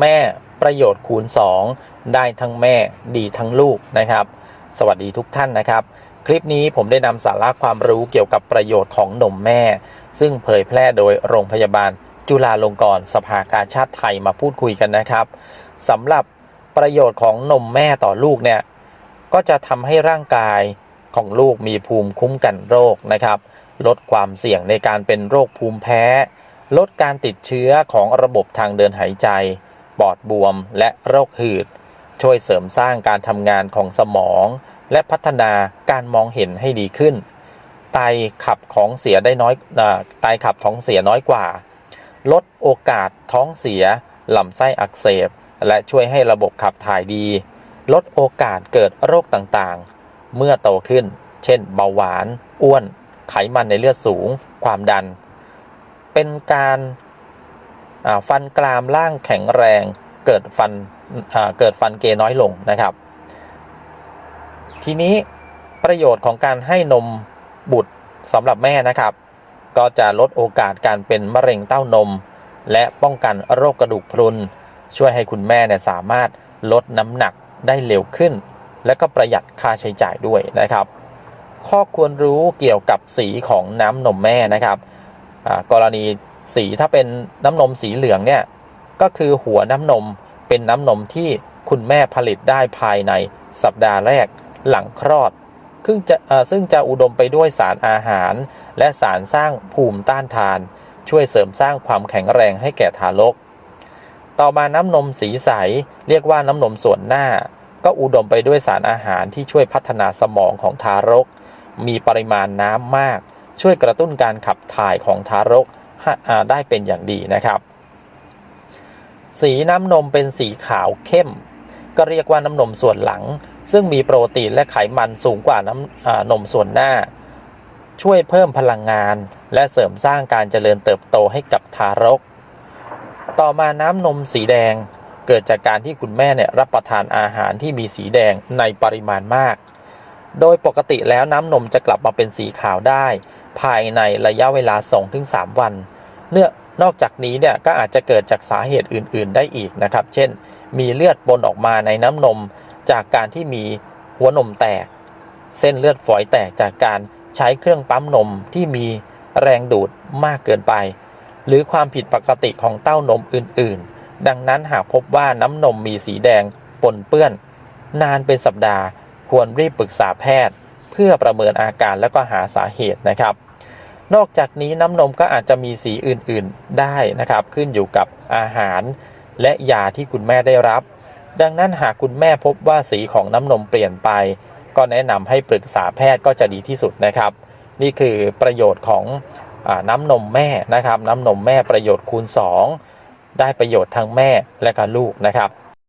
แม่ประโยชน์คูณ 2 ได้ทั้งแม่ดีทั้งลูกนะครับ สวัสดีทุกท่านนะครับ คลิปนี้ผมได้นำสาระความรู้เกี่ยวกับประโยชน์ของนมแม่ ซึ่งเผยแพร่โดยโรงพยาบาล จุฬาลงกรณ์สภากาชาติไทยมาพูดคุยกันนะครับสำหรับประโยชน์ของนมแม่ต่อลูกเนี่ยก็จะทำให้ร่างกายของลูกมีภูมิคุ้มกันโรคนะครับ ลดความเสี่ยงในการเป็นโรคภูมิแพ้ ลดการติดเชื้อของระบบทางเดินหายใจ ปอดบวม และโรคหืด ช่วยเสริมสร้างการทำงานของสมอง และพัฒนาการมองเห็นให้ดีขึ้น ไตขับของเสียได้น้อยไตขับท้องเสียน้อยกว่า ลดโอกาสท้องเสียลำไส้อักเสบ และช่วยให้ระบบขับถ่ายดี ลดโอกาสเกิดโรคต่างๆ เมื่อโตขึ้น เช่น เบาหวาน อ้วน ไขมันในเลือดสูง ความดัน เป็นการ ฟันกรามล่างแข็งแรงเกิดฟันเกิดฟันเกน้อยลงนะครับ ทีนี้ประโยชน์ของการให้นมบุตรสำหรับแม่นะครับ ก็จะลดโอกาสการเป็นมะเร็งเต้านม และป้องกันโรคกระดูกพรุน ช่วยให้คุณแม่เนี่ยสามารถลดน้ำหนักได้เร็วขึ้น และก็ประหยัดค่าใช้จ่ายด้วยนะครับ ข้อควรรู้เกี่ยวกับสีของน้ำนมแม่นะครับ กรณี สีถ้าเป็นน้ำนมสีเหลืองเนี่ยก็คือหัวน้ำนมเป็นน้ำนมที่คุณแม่ผลิตได้ภายในสัปดาห์แรกหลังคลอดซึ่งจะซึ่งจะอุดมไปด้วยสารอาหาร และสารสร้างภูมิต้านทาน ช่วยเสริมสร้างความแข็งแรงให้แก่ทารก ต่อมาน้ำนมสีใส เรียกว่าน้ำนมส่วนหน้า ก็อุดมไปด้วยสารอาหารที่ช่วยพัฒนาสมองของทารก มีปริมาณน้ำมาก ช่วยกระตุ้นการขับถ่ายของทารก ได้เป็นอย่างดีนะครับ สีน้ำนมเป็นสีขาวเข้ม ก็เรียกว่าน้ำนมส่วนหลัง ซึ่งมีโปรตีนและไขมันสูงกว่าน้ำนมส่วนหน้า ช่วยเพิ่มพลังงาน และเสริมสร้างการเจริญเติบโตให้กับทารก ต่อมาน้ำนมสีแดงเกิดจากการที่คุณแม่เนี่ยรับประทานอาหารที่มีสีแดงในปริมาณมาก โดยปกติแล้วน้ำนมจะกลับมาเป็นสีขาวได้ ภายในระยะเวลา 2-3 วัน เนื่อนอกจากนี้เนี่ยก็อาจจะเกิดจากสาเหตุอื่น ๆ ได้อีกนะครับ เช่น มีเลือดปนออกมาในน้ำนม จากการที่มีหัวนมแตก เส้นเลือดฝอยแตกจากการใช้เครื่องปั๊มนมที่มีแรงดูดมากเกินไป หรือความผิดปกติของเต้านมอื่น ๆ ดังนั้นหากพบว่าน้ำนมมีสีแดงปนเปื้อน นานเป็นสัปดาห์ ควรรีบปรึกษาแพทย์ เพื่อประเมินอาการแล้วก็หาสาเหตุนะครับ นอกจากนี้น้ำนมก็อาจจะมีสีอื่นๆได้นะครับ ขึ้นอยู่กับอาหารและยาที่คุณแม่ได้รับ ดังนั้นหากคุณแม่พบว่าสีของน้ำนมเปลี่ยนไป ก็แนะนำให้ปรึกษาแพทย์ก็จะดีที่สุดนะครับ นี่คือประโยชน์ของอน้ำนมแม่นะครับ น้ำนมแม่ประโยชน์คูณ 2 ได้ประโยชน์ทั้งแม่และก็ลูกนะครับ